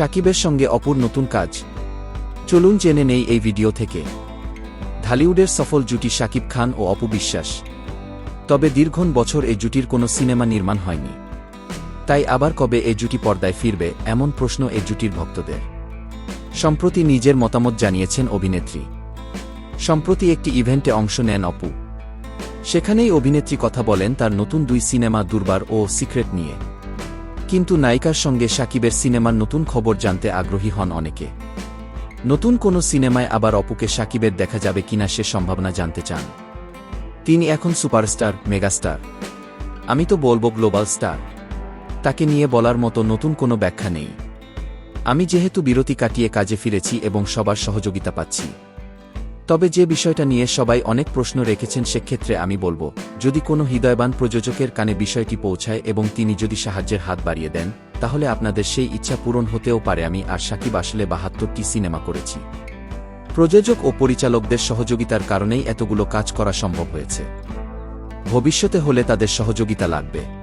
সাকিবের সঙ্গে অপুর নতুন কাজ। চলুন জেনে নেই এই ভিডিও থেকে। ঢালিউডের সফল জুটি শাকিব খান ও অপু বিশ্বাস। তবে দীর্ঘন বছর এই জুটির কোনো সিনেমা নির্মাণ হয়নি। তাই আবার কবে এ জুটি পর্দায় ফিরবে, এমন প্রশ্ন এ জুটির ভক্তদের। সম্প্রতি নিজের মতামত জানিয়েছেন অভিনেত্রী। সম্প্রতি একটি ইভেন্টে অংশ নেন অপু। সেখানেই অভিনেত্রী কথা বলেন তার নতুন দুই সিনেমা দুর্বার ও সিক্রেট নিয়ে। কিন্তু নায়িকার সঙ্গে সাকিবের সিনেমার নতুন খবর জানতে আগ্রহী হন অনেকে। নতুন কোনো সিনেমায় আবার অপুকে সাকিবের দেখা যাবে কিনা সে সম্ভাবনা জানতে চান। তিনি এখন সুপারস্টার, মেগাস্টার। আমি তো বলব গ্লোবাল স্টার। তাকে নিয়ে বলার মতো নতুন কোনো ব্যাখ্যা নেই। আমি যেহেতু বিরতি কাটিয়ে কাজে ফিরেছি এবং সবার সহযোগিতা পাচ্ছি। তবে যে বিষয়টা নিয়ে সবাই অনেক প্রশ্ন রেখেছেন সেক্ষেত্রে আমি বলব, যদি কোনো হৃদয়বান প্রযোজকের কানে বিষয়টি পৌঁছায় এবং তিনি যদি সাহায্যের হাত বাড়িয়ে দেন, তাহলে আপনাদের সেই ইচ্ছা পূরণ হতেও পারে আমি আর সাকিব আসলে বাহাত্তরটি সিনেমা করেছি। প্রযোজক ও পরিচালকদের সহযোগিতার কারণেই এতগুলো কাজ করা সম্ভব হয়েছে। ভবিষ্যতে হলে তাদের সহযোগিতা লাগবে।